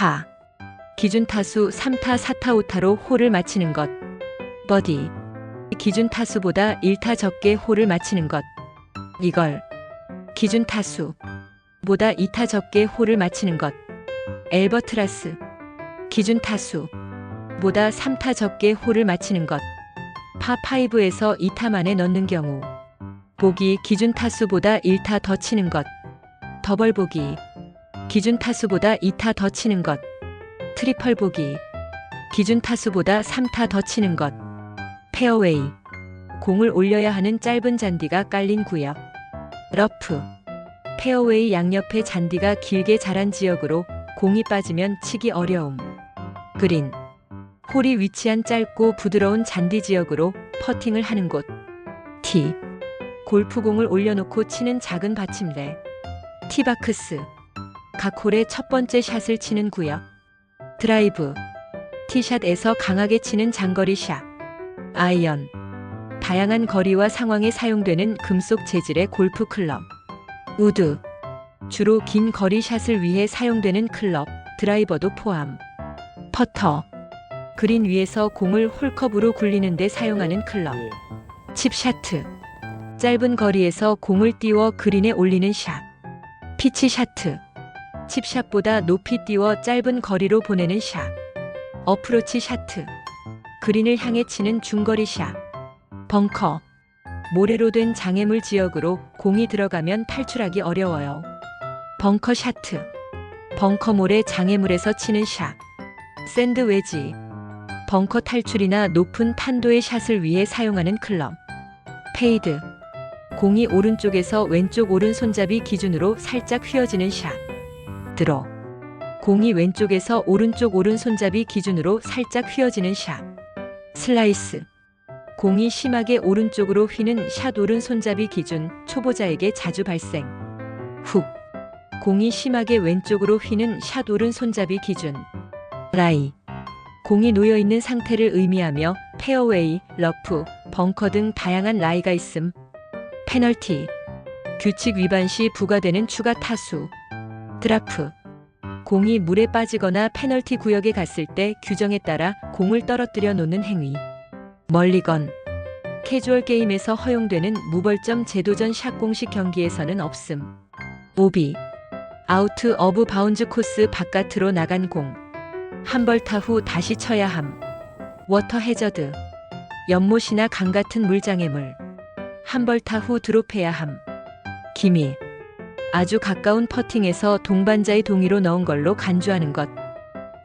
파. 기준 타수 3타, 4타, 5타로 홀을 마치는 것. 버디. 기준 타수보다 1타 적게 홀을 마치는 것. 이걸. 기준 타수. 보다 2타 적게 홀을 마치는 것. 엘버트라스. 기준 타수. 보다 3타 적게 홀을 마치는 것. 파5에서 2타 만에 넣는 경우. 보기 기준 타수보다 1타 더 치는 것. 더블 보기. 기준 타수보다 2타 더 치는 것. 트리플 보기. 기준 타수보다 3타 더 치는 것. 페어웨이. 공을 올려야 하는 짧은 잔디가 깔린 구역. 러프. 페어웨이 양옆에 잔디가 길게 자란 지역으로 공이 빠지면 치기 어려움. 그린. 홀이 위치한 짧고 부드러운 잔디 지역으로 퍼팅을 하는 곳. 티. 골프공을 올려놓고 치는 작은 받침대. 티바크스. 각 홀의 첫 번째 샷을 치는 구역. 드라이브. 티샷에서 강하게 치는 장거리 샷. 아이언. 다양한 거리와 상황에 사용되는 금속 재질의 골프 클럽. 우드. 주로 긴 거리 샷을 위해 사용되는 클럽, 드라이버도 포함. 퍼터. 그린 위에서 공을 홀컵으로 굴리는 데 사용하는 클럽. 칩샤트. 짧은 거리에서 공을 띄워 그린에 올리는 샷. 피치 샤트. 칩샷보다 높이 띄워 짧은 거리로 보내는 샷. 어프로치 샤트. 그린을 향해 치는 중거리 샷. 벙커. 모래로 된 장애물 지역으로 공이 들어가면 탈출하기 어려워요. 벙커 샤트. 벙커몰의 장애물에서 치는 샷. 샌드 웨지. 벙커 탈출이나 높은 탄도의 샷을 위해 사용하는 클럽. 페이드. 공이 오른쪽에서 왼쪽 오른손잡이 기준으로 살짝 휘어지는 샷. 드로. 공이 왼쪽에서 오른쪽 오른손잡이 기준으로 살짝 휘어지는 샷. 슬라이스. 공이 심하게 오른쪽으로 휘는 샷 오른손잡이 기준 초보자에게 자주 발생. 훅. 공이 심하게 왼쪽으로 휘는 샷 오른손잡이 기준. 라이. 공이 놓여 있는 상태를 의미하며 페어웨이, 러프, 벙커 등 다양한 라이가 있음. 페널티. 규칙 위반 시 부과되는 추가 타수. 드라프. 공이 물에 빠지거나 페널티 구역에 갔을 때 규정에 따라 공을 떨어뜨려 놓는 행위. 멀리건. 캐주얼 게임에서 허용되는 무벌점 제도전 샷 공식 경기에서는 없음. 오비. 아우트 어브 바운즈 코스 바깥으로 나간 공. 한 벌 타 후 다시 쳐야 함. 워터 해저드. 연못이나 강 같은 물장애물. 한 벌 타 후 드롭해야 함. 기미. 아주 가까운 퍼팅에서 동반자의 동의로 넣은 걸로 간주하는 것.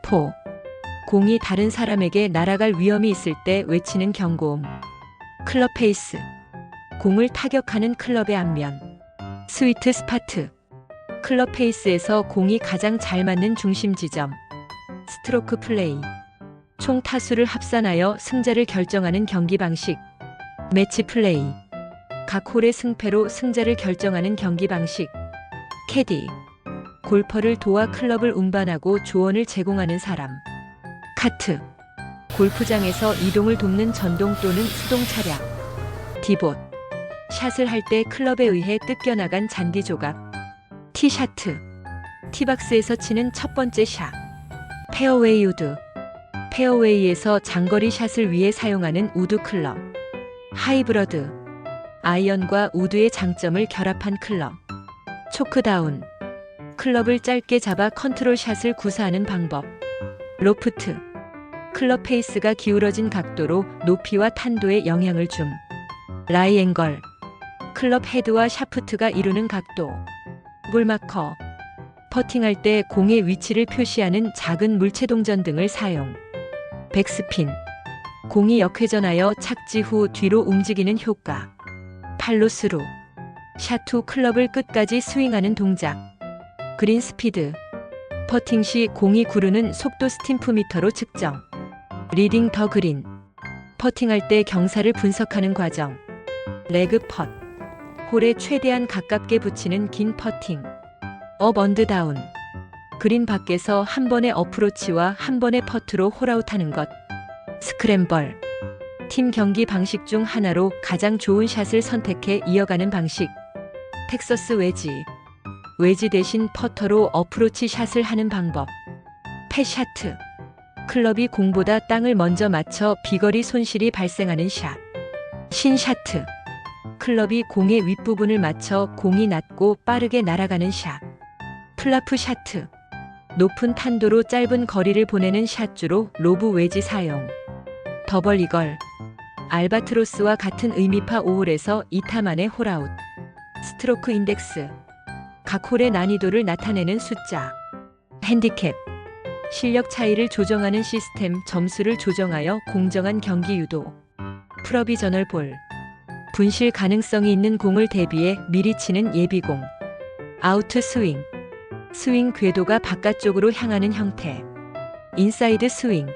포. 공이 다른 사람에게 날아갈 위험이 있을 때 외치는 경고음. 클럽 페이스. 공을 타격하는 클럽의 앞면. 스위트 스파트. 클럽 페이스에서 공이 가장 잘 맞는 중심 지점. 스트로크 플레이. 총 타수를 합산하여 승자를 결정하는 경기 방식. 매치 플레이. 각 홀의 승패로 승자를 결정하는 경기 방식. 캐디. 골퍼를 도와 클럽을 운반하고 조언을 제공하는 사람. 카트. 골프장에서 이동을 돕는 전동 또는 수동 차량. 디봇. 샷을 할 때 클럽에 의해 뜯겨나간 잔디 조각. 티샤트. 티박스에서 치는 첫 번째 샷. 페어웨이 우드. 페어웨이에서 장거리 샷을 위해 사용하는 우드 클럽. 하이브러드. 아이언과 우드의 장점을 결합한 클럽. 초크다운. 클럽을 짧게 잡아 컨트롤 샷을 구사하는 방법. 로프트. 클럽 페이스가 기울어진 각도로 높이와 탄도에 영향을 줌. 라이앵걸. 클럽 헤드와 샤프트가 이루는 각도. 볼마커. 퍼팅할 때 공의 위치를 표시하는 작은 물체 동전 등을 사용. 백스핀. 공이 역회전하여 착지 후 뒤로 움직이는 효과. 팔로스루. 샷후 클럽을 끝까지 스윙하는 동작. 그린 스피드. 퍼팅 시 공이 구르는 속도 스팀프미터로 측정. 리딩 더 그린. 퍼팅할 때 경사를 분석하는 과정. 레그 펫. 홀에 최대한 가깝게 붙이는 긴 퍼팅. 업 언드 다운. 그린 밖에서 한 번의 어프로치와 한 번의 퍼트로 홀아웃하는 것. 스크램벌. 팀 경기 방식 중 하나로 가장 좋은 샷을 선택해 이어가는 방식. 텍서스 웨지. 웨지 대신 퍼터로 어프로치 샷을 하는 방법. 패샤트. 클럽이 공보다 땅을 먼저 맞춰 비거리 손실이 발생하는 샷. 신샤트. 클럽이 공의 윗부분을 맞춰 공이 낮고 빠르게 날아가는 샷. 플라프 샤트. 높은 탄도로 짧은 거리를 보내는 샷주로 로브 웨지 사용. 더벌 이걸. 알바트로스와 같은 의미파 5홀에서 2타 만에 홀아웃. 스트로크 인덱스. 각 홀의 난이도를 나타내는 숫자. 핸디캡. 실력 차이를 조정하는 시스템 점수를 조정하여 공정한 경기 유도. 프로비저널 볼. 분실 가능성이 있는 공을 대비해 미리 치는 예비공. 아우트 스윙. 스윙 궤도가 바깥쪽으로 향하는 형태. 인사이드 스윙.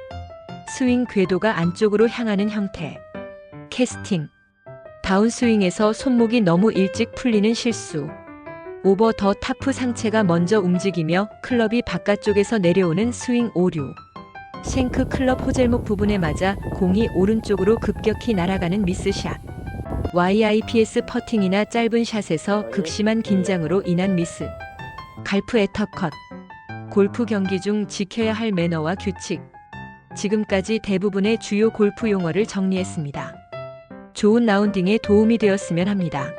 스윙 궤도가 안쪽으로 향하는 형태. 캐스팅. 다운 스윙에서 손목이 너무 일찍 풀리는 실수. 오버 더 타프 상체가 먼저 움직이며 클럽이 바깥쪽에서 내려오는 스윙 오류. 쉔크 클럽 호젤목 부분에 맞아 공이 오른쪽으로 급격히 날아가는 미스샷. YIPS 퍼팅이나 짧은 샷에서 극심한 긴장으로 인한 미스. 갈프 에터컷. 골프 경기 중 지켜야 할 매너와 규칙. 지금까지 대부분의 주요 골프 용어를 정리했습니다. 좋은 라운딩에 도움이 되었으면 합니다.